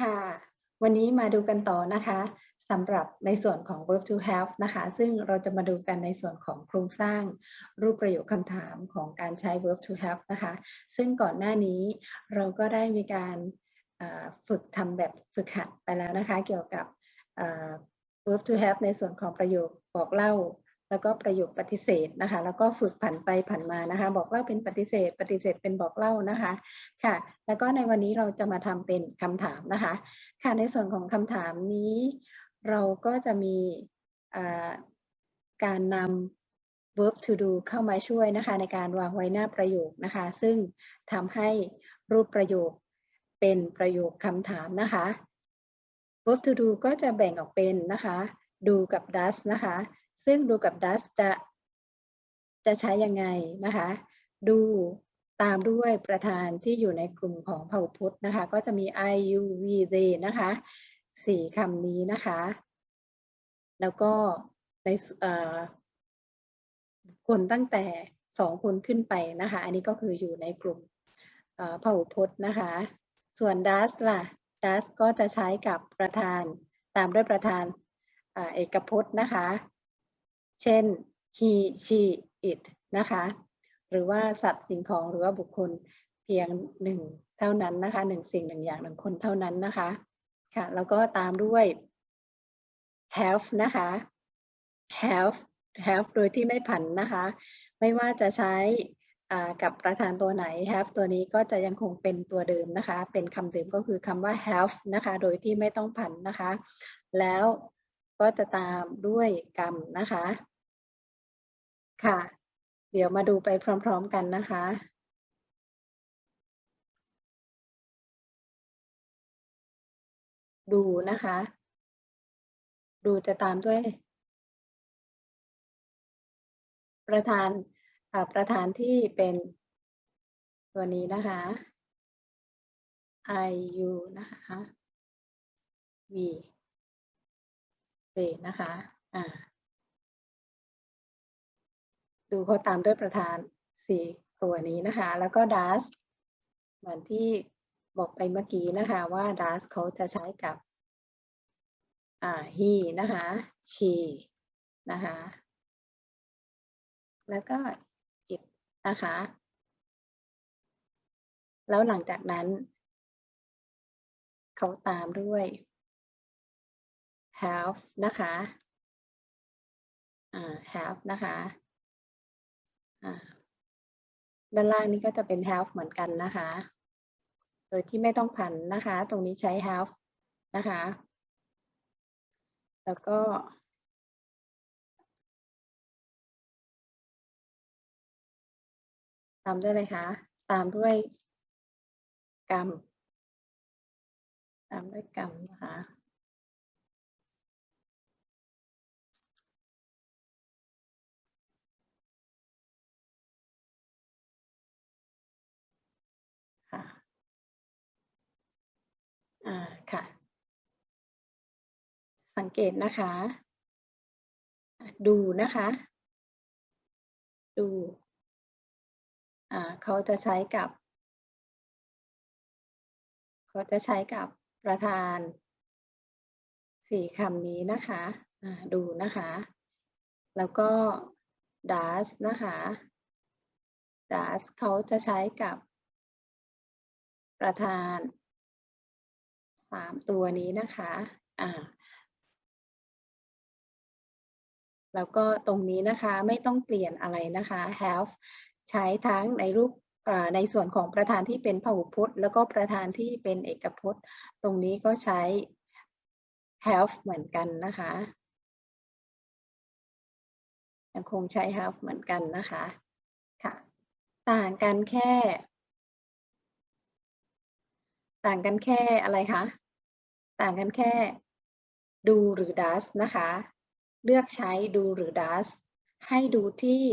ค่ะ วันนี้มาดูกันต่อนะคะสำหรับในส่วนของ verb to have นะคะ ซึ่งเราจะมาดูกันในส่วนของโครงสร้างรูปประโยคคำถามของการใช้ verb to have นะคะ ซึ่งก่อนหน้านี้เราก็ได้มีการฝึกทำแบบฝึกหัดไปแล้วนะคะ เกี่ยวกับ verb to have ในส่วนของประโยคบอกเล่า แล้วก็ประโยคปฏิเสธนะคะ แล้วก็ฝึกผันไปผันมานะคะ บอกเล่าเป็นปฏิเสธ ปฏิเสธเป็นบอกเล่านะคะค่ะ แล้วก็ในวันนี้เราจะมาทำเป็นคำถามนะคะ ค่ะในส่วนของคำถามนี้ เราก็จะมีการนำ verb to do เข้ามาช่วยนะคะ ในการวางไว้หน้าประโยคนะคะ ซึ่งทำให้รูปประโยคเป็นประโยคคำถามนะคะ verb to do ก็จะแบ่งออกเป็นนะคะ do กับ does นะคะ ซึ่ง do กับ does จะจะใช้ยังไงนะคะ do ตามด้วยประธานที่อยู่ในกลุ่มของพหูพจน์นะคะ ก็จะมี I U V they นะคะสี่คำนี้นะคะ แล้วก็ในคนตั้งแต่สองคนขึ้นไปนะคะ อันนี้ก็คืออยู่ในกลุ่มเอ่อพหูพจน์นะคะ ส่วน does ล่ะ does ก็จะใช้กับประธานตามด้วยประธานเอกพจน์นะคะ เช่น he she it นะคะ หรือว่าสัตว์สิ่งของหรือว่าบุคคลเพียงหนึ่งเท่านั้นนะคะหนึ่งสิ่งหนึ่งอย่างหนึ่งคนเท่านั้นนะคะค่ะแล้วก็ตามด้วย have นะคะ have have โดยที่ไม่ผันนะคะ ไม่ว่าจะใช้กับประธานตัวไหน have ตัวนี้ก็จะยังคงเป็นตัวเดิมนะคะ เป็นคำเดิมก็คือคำว่า have นะคะ โดยที่ไม่ต้องผันนะคะ แล้ว ก็จะตามด้วยกรรมนะคะ ค่ะ เดี๋ยวมาดูไปพร้อมๆกันนะคะดูนะคะ ดูจะตามด้วย ประธานอ่าประธานที่เป็นตัวนี้นะคะ I U นะคะ V นะคะ อ่า ดูเขาตามด้วยประธานสี่ตัวนี้นะคะ แล้วก็ does เหมือนที่บอกไปเมื่อกี้นะคะว่า does เขาจะใช้กับ อ่า he นะคะ she นะคะ แล้วก็ it นะคะ แล้วหลังจากนั้นเขาตามด้วย have นะคะอ่า have นะคะอ่าด้านล่างนี้ก็จะเป็น have เหมือนกันนะคะ โดยที่ไม่ต้องผันนะคะ ตรงนี้ใช้ have นะคะ แล้วก็ตามด้วยเลยคะตามด้วยกรรม ตามด้วยกรรมนะคะค่ะ อ่าค่ะ สังเกตนะคะ ดูนะคะ ดูอ่าเขาจะใช้กับ เขาจะใช้กับประธานสี่คำนี้นะคะอ่าดูนะคะ แล้วก็ does นะคะ does เขาจะใช้กับประธาน สามตัวนี้นะคะอ่าแล้วก็ตรงนี้นะคะไม่ต้องเปลี่ยนอะไรนะคะ have ใช้ทั้งในรูปในส่วนของประธานที่เป็นพหูพจน์ แล้วก็ประธานที่เป็นเอกพจน์ ตรงนี้ก็ใช้ have เหมือนกันนะคะ ยังคงใช้ have เหมือนกันนะคะค่ะ ต่างกันแค่ ต่างกันแค่อะไรคะ ต่างกันแค่ do หรือ does นะคะ เลือกใช้ do หรือ does ให้ดูที่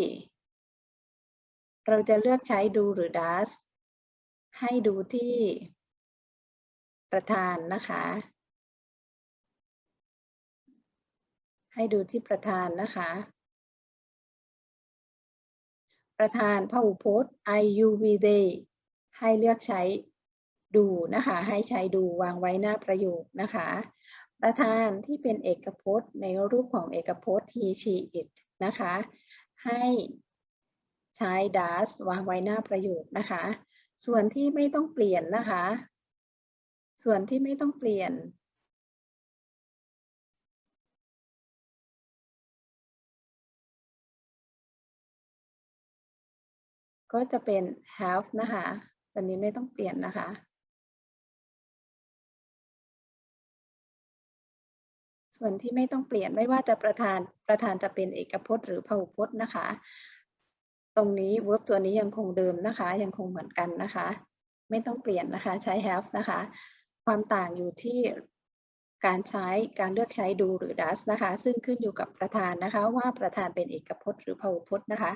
เราจะเลือกใช้ do หรือ does ให้ดูที่ ประธานนะคะ ให้ดูที่ประธานนะคะ ประธานพหูพจน์ I U V they ให้เลือกใช้ ดูนะคะ ให้ใช้ดูวางไว้หน้าประโยคนะคะ ประธานที่เป็นเอกพจน์ในรูปของเอกพจน์ he she it นะคะ ให้ใช้ does วางไว้หน้าประโยคนะคะ ส่วนที่ไม่ต้องเปลี่ยนนะคะ ส่วนที่ไม่ต้องเปลี่ยนก็จะเป็น have นะคะตัวนี้ไม่ต้องเปลี่ยนนะคะ ส่วนที่ไม่ต้องเปลี่ยนไม่ว่าจะประธานประธานจะเป็นเอกพจน์หรือพหุพจน์นะคะ ตรงนี้ verb ตัวนี้ยังคงเดิมนะคะ ยังคงเหมือนกันนะคะ ไม่ต้องเปลี่ยนนะคะใช้ have นะคะ ความต่างอยู่ที่การใช้การเลือกใช้ดูหรือ does นะคะ ซึ่งขึ้นอยู่กับประธานนะคะ ว่าประธานเป็นเอกพจน์หรือพหุพจน์นะคะ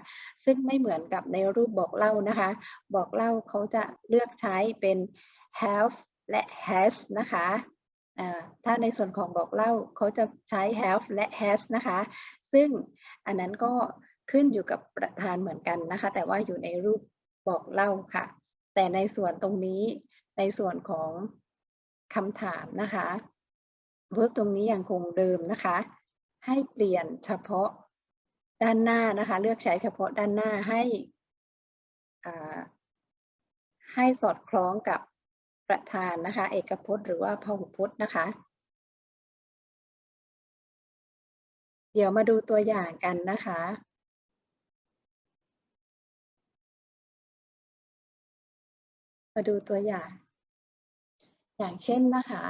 ซึ่งไม่เหมือนกับในรูปบอกเล่านะคะ บอกเล่าเขาจะเลือกใช้เป็น have และ has นะคะ ถ้าในส่วนของบอกเล่าเขาจะใช้ have และ has นะคะ ซึ่งอันนั้นก็ขึ้นอยู่กับประธานเหมือนกันนะคะ แต่ว่าอยู่ในรูปบอกเล่าค่ะ แต่ในส่วนตรงนี้ในส่วนของคำถามนะคะ verb ตรงนี้ยังคงเดิมนะคะ ให้เปลี่ยนเฉพาะด้านหน้านะคะ เลือกใช้เฉพาะด้านหน้าให้ให้สอดคล้องกับ ประธานนะคะ เอกพจน์หรือว่าพหุพจน์นะคะ เดี๋ยวมาดูตัวอย่างกันนะคะมาดูตัวอย่าง อย่างเช่นนะคะ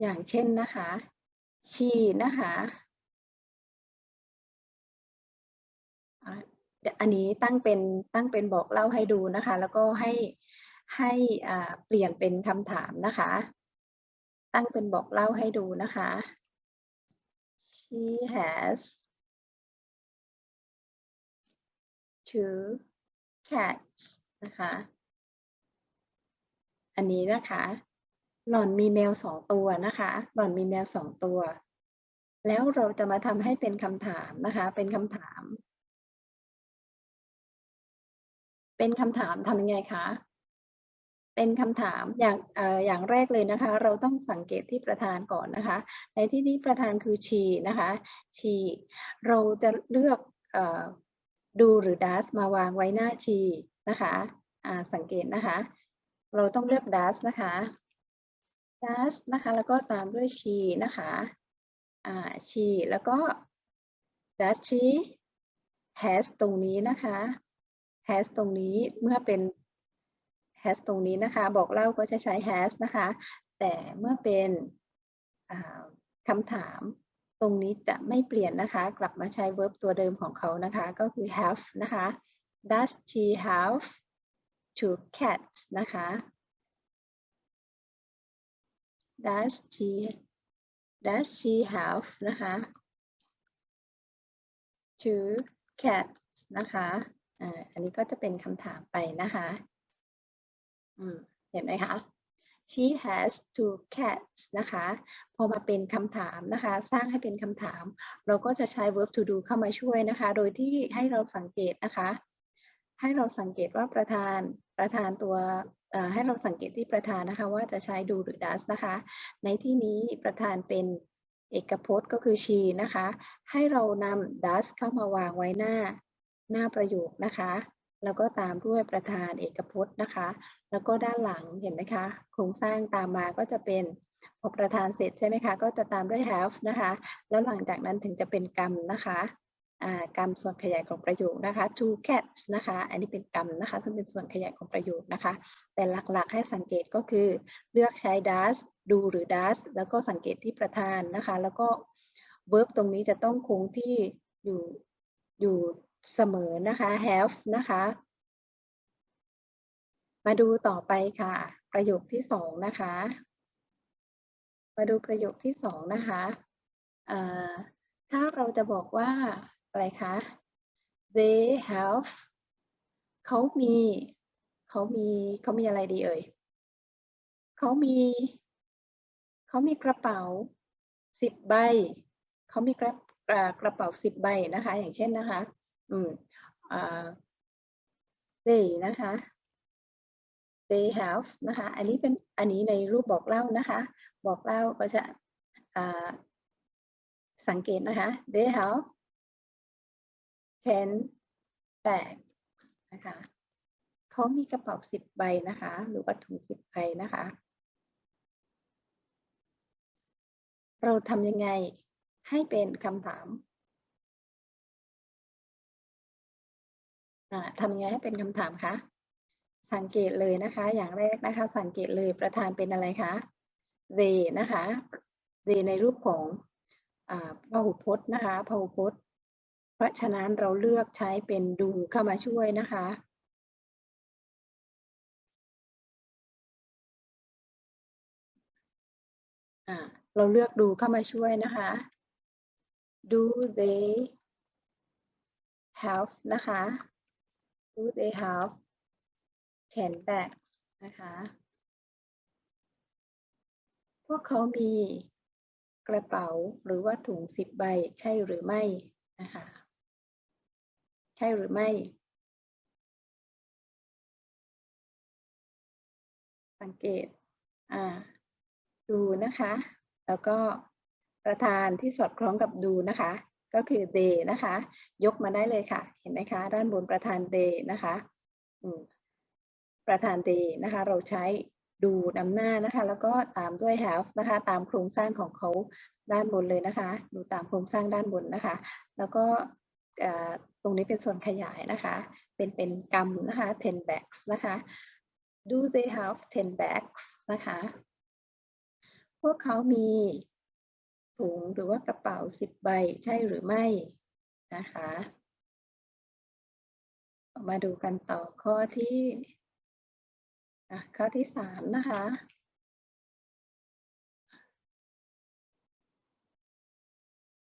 อย่างเช่นนะคะ she นะคะ อันนี้ตั้งเป็นตั้งเป็นบอกเล่าให้ดูนะคะ แล้วก็ให้ให้เปลี่ยนเป็นคำถามนะคะ ตั้งเป็นบอกเล่าให้ดูนะคะ she has two cats นะคะ อันนี้นะคะ หล่อนมีแมวสองตัวนะคะ หล่อนมีแมวสองตัว แล้วเราจะมาทำให้เป็นคำถามนะคะ เป็นคำถาม เป็นคำถามทำยังไงคะ เป็นคำถามอย่างออย่างแรกเลยนะคะ เราต้องสังเกตที่ประธานก่อนนะคะ ในที่นี้ประธานคือ she นะคะ she เราจะเลือกอดูหรือ does มาวางไว้หน้า she นะคะสังเกตนะคะ เราต้องเลือก does นะคะ does นะคะ แล้วก็ตามด้วย she นะคะอ่า she แล้วก็ does she has ตรงนี้นะคะ has ตรงนี้เมื่อเป็น has ตรงนี้นะคะ บอกเล่าก็จะใช้ has นะคะ แต่เมื่อเป็นคำถามตรงนี้จะไม่เปลี่ยนนะคะ กลับมาใช้ verb ตัวเดิมของเขานะคะ ก็คือ have นะคะ does she have two cats นะคะ does she does she have นะคะ two cats นะคะ อ่าอันนี้ก็จะเป็นคำถามไปนะคะอืมเห็นไหมคะ she has two cats นะคะ พอมาเป็นคำถามนะคะ สร้างให้เป็นคำถาม เราก็จะใช้ verb to do เข้ามาช่วยนะคะ โดยที่ให้เราสังเกตนะคะ ให้เราสังเกตว่าประธานประธานตัวอ่อให้เราสังเกตที่ประธานนะคะ ว่าจะใช้ดูหรือ does นะคะ ในที่นี้ประธานเป็นเอกพจน์ก็คือ she นะคะ ให้เรานำ does เข้ามาวางไว้หน้า หน้าประโยคนะคะ แล้วก็ตามด้วยประธานเอกพจน์นะคะ แล้วก็ด้านหลังเห็นไหมคะ โครงสร้างตามมาก็จะเป็นพอประธานเสร็จใช่ไหมคะ ก็จะตามด้วย have นะคะ แล้วหลังจากนั้นถึงจะเป็นกรรมนะคะอ่ากรรมส่วนขยายของประโยคนะคะ two cats นะคะ อันนี้เป็นกรรมนะคะ ซึ่งเป็นส่วนขยายของประโยคนะคะ แต่หลักๆให้สังเกตก็คือเลือกใช้ does ดูหรือ does แล้วก็สังเกตที่ประธานนะคะ แล้วก็ verb ตรงนี้จะต้องคงที่อยู่อยู่ เสมอนะคะ have นะคะ มาดูต่อไปค่ะ ประโยคที่สองนะคะ มาดูประโยคที่สองนะคะถ้าเราจะบอกว่าอะไรคะ they have เขามีเขามีเขามีอะไรดีเอ่ยเขามีเขามีกระเป๋าสิบใบเขามีกระกระเป๋าสิบใบนะคะ อย่างเช่นนะคะ อืมอ่า they นะคะ they have นะคะ อันนี้เป็นอันนี้ในรูปบอกเล่านะคะ บอกเล่าก็จะอ่าสังเกตนะคะ they have ten bags นะคะเขามีกระเป๋าสิบใบนะคะ หรือว่าถุงสิบใบนะคะ เราทำยังไงให้เป็นคำถาม ทำยังไงให้เป็นคำถามคะสังเกตเลยนะคะ อย่างแรกนะคะ สังเกตเลยประธานเป็นอะไรคะ they นะคะ they ในรูปของอพหุพจน์นะคะพหุพจน์ เพราะฉะนั้นเราเลือกใช้เป็นดูเข้ามาช่วยนะคะ เราเลือกดูเข้ามาช่วยนะคะ do they have นะคะ do they have ten bags นะคะ พวกเขามีกระเป๋าหรือว่าถุงสิบใบใช่หรือไม่นะคะ ใช่หรือไม่ สังเกตอ่าดูนะคะ แล้วก็ประธานที่สอดคล้องกับดูนะคะ ก็คือ they นะคะ ยกมาได้เลยค่ะ เห็นไหมคะ ด้านบนประธาน they นะคะประธาน they นะคะ เราใช้ดูนำหน้านะคะ แล้วก็ตามด้วย have นะคะ ตามโครงสร้างของเขาด้านบนเลยนะคะ ดูตามโครงสร้างด้านบนนะคะ แล้วก็ตรงนี้เป็นส่วนขยายนะคะ เป็นเป็นกรรมนะคะ ten bags นะคะ do they have ten bags นะคะ พวกเขามี ถุงหรือว่ากระเป๋าสิบใบใช่หรือไม่นะคะมาดูกันต่อข้อที่ข้อที่สามนะคะ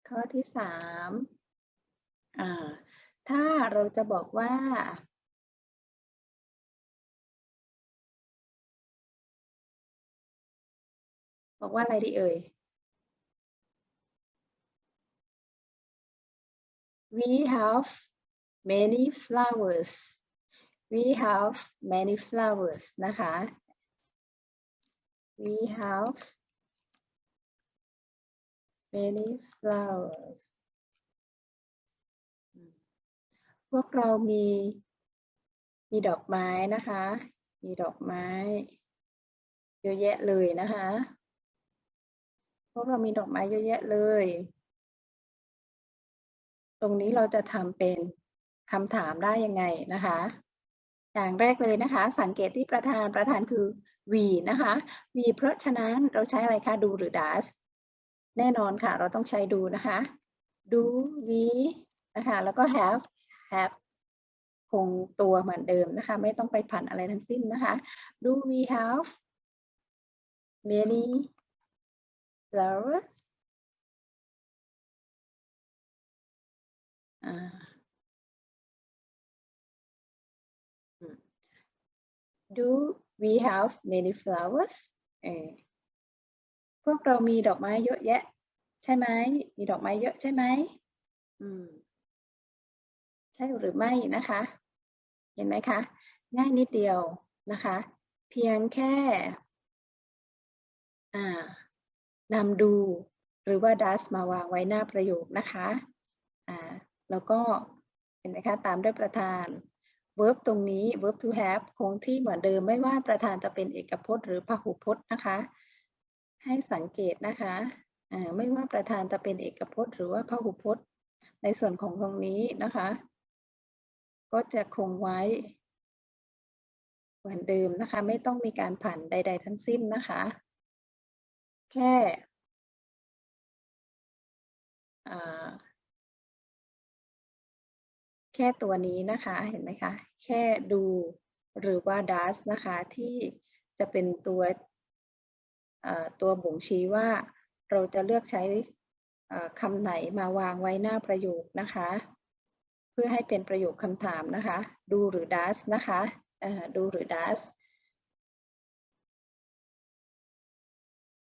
ข้อที่สามถ้าเราจะบอกว่าบอกว่าอะไรดีเอ่ย We have many flowers. We have many flowers นะคะ We have many flowers พวกเรามี มีดอกไม้นะคะ มีดอกไม้ เยอะแยะเลยนะคะ พวกเรามีดอกไม้เยอะแยะเลย ตรงนี้เราจะทำเป็นคำถามได้ยังไงนะคะ อย่างแรกเลยนะคะ สังเกตที่ประธานประธานคือ we นะคะ we เพราะฉะนั้นเราใช้อะไรคะดูหรือ does แน่นอนค่ะ เราต้องใช้ดูนะคะ do we นะคะ แล้วก็ have have คงตัวเหมือนเดิมนะคะ ไม่ต้องไปผันอะไรทั้งสิ้นนะคะ do we have many flowers อ่า Do we have many flowers เออพวกเรามีดอกไม้เยอะแยะ ใช่ไหม มีดอกไม้เยอะใช่ไหมอืม ใช่หรือไม่นะคะ เห็นไหมคะ ง่ายนิดเดียวนะคะ เพียงแค่ อ่านำดูหรือว่า does มาวางไว้หน้าประโยคนะคะ อ่า แล้วก็เห็นไหมคะตามด้วยประธาน verb ตรงนี้ verb to have คงที่เหมือนเดิมไม่ว่าประธานจะเป็นเอกพจน์ หรือพหุพจน์นะคะ ให้สังเกตนะคะไม่ว่าประธานจะเป็นเอกพจน์ หรือว่าพหุพจน์ ในส่วนของตรงนี้นะคะ ก็จะคงไว้เหมือนเดิมนะคะ ไม่ต้องมีการผันใด ๆ ทั้งสิ้นนะคะ แค่ อ่า ค่ตัวนี้นะคะเห็นไหมคะ แค่ดูหรือว่า does นะคะที่จะเป็นตัวตัวบ่งชี้ว่าเราจะเลือกใช้คำไหนมาวางไว้หน้าประโยคนะคะ เพื่อให้เป็นประโยคคำถามนะคะ ดูหรือ does นะคะดูหรือ does